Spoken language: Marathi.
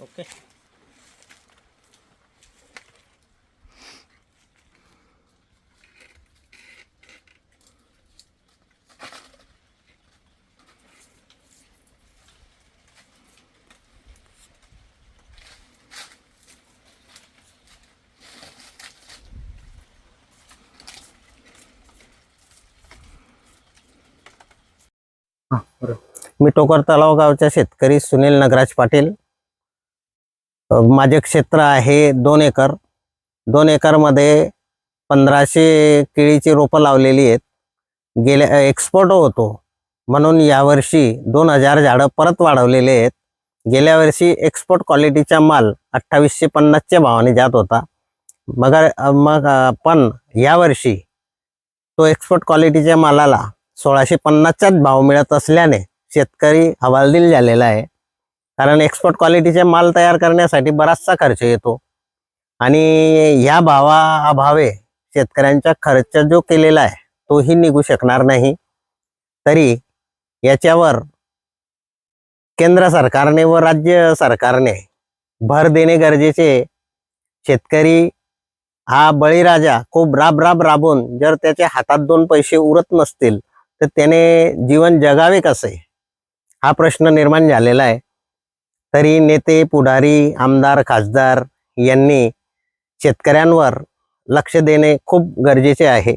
ओके मी टोकर तलाव गावचा शेतकरी सुनील नगराज पाटील. माझे क्षेत्र आहे दोन एकर. दोन एकरमध्ये पंधराशे केळीची रोपं लावलेली आहेत. गेल्या एक्सपोर्ट होतो. म्हणून यावर्षी दोन हजार झाडं परत वाढवलेले आहेत. गेल्या वर्षी एक्सपोर्ट क्वालिटीचा माल अठ्ठावीसशे पन्नासच्या भावाने जात होता. मग मग पण यावर्षी तो एक्सपोर्ट क्वालिटीच्या मालाला सोळाशे पन्नासचाच भाव मिळत असल्याने शेतकरी हवालदिल झालेला आहे. कारण एक्सपोर्ट क्वालिटीचे माल तयार करण्यासाठी बराचसा खर्च येतो. आणि ह्या भावा अभावे शेतकऱ्यांचा खर्च जो केलेला आहे तोही निघू शकणार नाही. तरी याच्यावर केंद्र सरकारने व राज्य सरकारने भर देणे गरजेचे शेतकरी हा बळीराजा खूप राब राब राबून जर त्याच्या हातात दोन पैसे उरत नसतील तर त्याने जीवन जगावे कसे? हा प्रश्न निर्माण झालेला आहे. तरी नेते पुढारी आमदार खासदार यांनी शेतकऱ्यांवर लक्ष देणे खूप गरजेचे आहे.